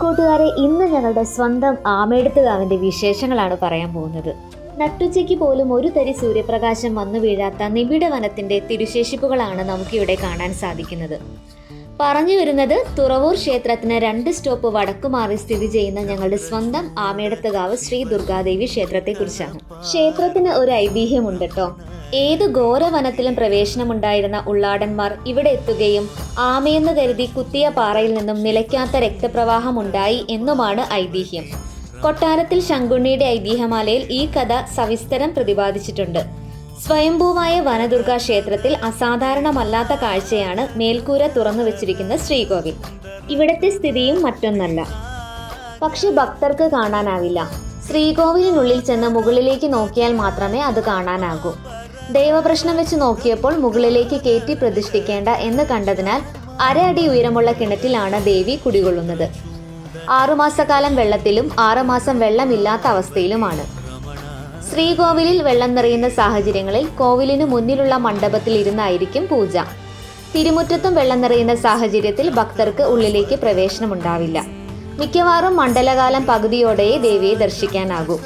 കൂട്ടുകാരെ ഇന്ന് ഞങ്ങളുടെ സ്വന്തം ആമയെടുത്തുകാവിന്റെ വിശേഷങ്ങളാണ് പറയാൻ പോകുന്നത്. നട്ടുച്ചയ്ക്ക് പോലും ഒരു തരി സൂര്യപ്രകാശം വന്നു വീഴാത്ത നിബിഡ വനത്തിന്റെ തിരുശേഷിപ്പുകളാണ് നമുക്കിവിടെ കാണാൻ സാധിക്കുന്നത്. പറഞ്ഞു വരുന്നത് തുറവൂർ ക്ഷേത്രത്തിന് രണ്ട് സ്റ്റോപ്പ് വടക്കുമാറി സ്ഥിതി ചെയ്യുന്ന ഞങ്ങളുടെ സ്വന്തം ആമേടത്തുകാവ് ശ്രീ ദുർഗാദേവി ക്ഷേത്രത്തെക്കുറിച്ചാണ്. ക്ഷേത്രത്തിന് ഒരു ഐതിഹ്യമുണ്ട് കേട്ടോ ഏത് ഘോരവനത്തിലും പ്രവേശനമുണ്ടായിരുന്ന ഉള്ളാടന്മാർ ഇവിടെ എത്തുകയും ആമയെന്ന് കരുതി കുത്തിയ പാറയിൽ നിന്നും നിലയ്ക്കാത്ത രക്തപ്രവാഹം ഉണ്ടായി എന്നുമാണ് ഐതിഹ്യം. കൊട്ടാരത്തിൽ ശങ്കുണ്ണിയുടെ ഐതിഹ്യമാലയിൽ ഈ കഥ സവിസ്തരം പ്രതിപാദിച്ചിട്ടുണ്ട്. സ്വയംഭൂവായ വനദുർഗ ക്ഷേത്രത്തിൽ അസാധാരണമല്ലാത്ത കാഴ്ചയാണ് മേൽക്കൂര തുറന്നു വെച്ചിരിക്കുന്ന ശ്രീകോവിൽ. ഇവിടത്തെ സ്ഥിതിയും മറ്റൊന്നല്ല. പക്ഷെ ഭക്തർക്ക് കാണാനാവില്ല. ശ്രീകോവിലിനുള്ളിൽ ചെന്ന് മുകളിലേക്ക് നോക്കിയാൽ മാത്രമേ അത് കാണാനാകൂ. ദൈവപ്രശ്നം വെച്ച് നോക്കിയപ്പോൾ മുകളിലേക്ക് കയറ്റി പ്രതിഷ്ഠിക്കേണ്ട എന്ന് കണ്ടതിനാൽ അര അടി ഉയരമുള്ള കിണറ്റിലാണ് ദേവി കുടികൊള്ളുന്നത്. ആറുമാസക്കാലം വെള്ളത്തിലും ആറുമാസം വെള്ളമില്ലാത്ത അവസ്ഥയിലുമാണ്. ശ്രീകോവിലിൽ വെള്ളം നിറയുന്ന സാഹചര്യങ്ങളിൽ കോവിലിന് മുന്നിലുള്ള മണ്ഡപത്തിൽ ഇരുന്നായിരിക്കും പൂജ. തിരുമുറ്റത്തും വെള്ളം നിറയുന്ന സാഹചര്യത്തിൽ ഭക്തർക്ക് ഉള്ളിലേക്ക് പ്രവേശനമുണ്ടാവില്ല. മിക്കവാറും മണ്ഡലകാലം പകുതിയോടെയേ ദേവിയെ ദർശിക്കാനാകൂ.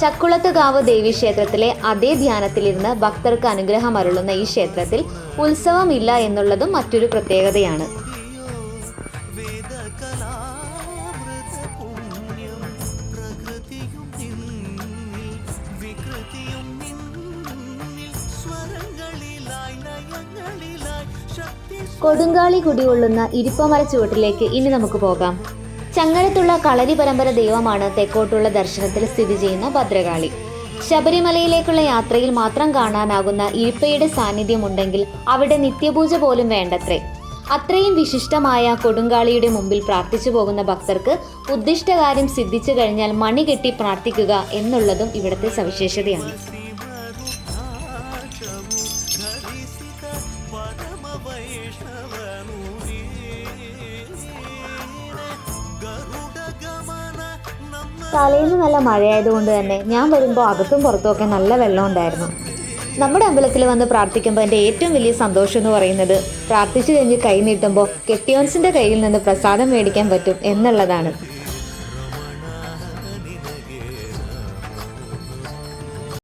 ചക്കുളത്തുകാവ് ദേവീക്ഷേത്രത്തിലെ അതേ ധ്യാനത്തിലിരുന്ന് ഭക്തർക്ക് അനുഗ്രഹം അരുളുന്ന ഈ ക്ഷേത്രത്തിൽ ഉത്സവമില്ല എന്നുള്ളതും മറ്റൊരു പ്രത്യേകതയാണ്. കൊടുങ്കാളി കുടികൊള്ളുന്ന ഇരിപ്പമര ചുവട്ടിലേക്ക് ഇനി നമുക്ക് പോകാം. ചങ്ങരത്തുള്ള കളരി പരമ്പര ദൈവമാണ് തെക്കോട്ടുള്ള ദർശനത്തിൽ സ്ഥിതി ചെയ്യുന്ന ഭദ്രകാളി. ശബരിമലയിലേക്കുള്ള യാത്രയിൽ മാത്രം കാണാനാകുന്ന ഇരിപ്പയുടെ സാന്നിധ്യമുണ്ടെങ്കിൽ അവിടെ നിത്യപൂജ പോലും വേണ്ടത്രേ. അത്രയും വിശിഷ്ടമായ കൊടുങ്കാളിയുടെ മുമ്പിൽ പ്രാർത്ഥിച്ചു പോകുന്ന ഭക്തർക്ക് ഉദ്ദിഷ്ടകാര്യം സിദ്ധിച്ചു കഴിഞ്ഞാൽ മണി കെട്ടി പ്രാർത്ഥിക്കുക എന്നുള്ളതും ഇവിടുത്തെ സവിശേഷതയാണ്. തലേന്ന് നല്ല മഴയായതുകൊണ്ട് തന്നെ ഞാൻ വരുമ്പോൾ അകത്തും പുറത്തുമൊക്കെ നല്ല വെള്ളം ഉണ്ടായിരുന്നു. നമ്മുടെ അമ്പലത്തിൽ വന്ന് പ്രാർത്ഥിക്കുമ്പോൾ എന്റെ ഏറ്റവും വലിയ സന്തോഷം എന്ന് പറയുന്നത് പ്രാർത്ഥിച്ചു കഴിഞ്ഞ് കൈ നീട്ടുമ്പോൾ കെട്ടിയോൻസിന്റെ കയ്യിൽ നിന്ന് പ്രസാദം മേടിക്കാൻ പറ്റും എന്നുള്ളതാണ്.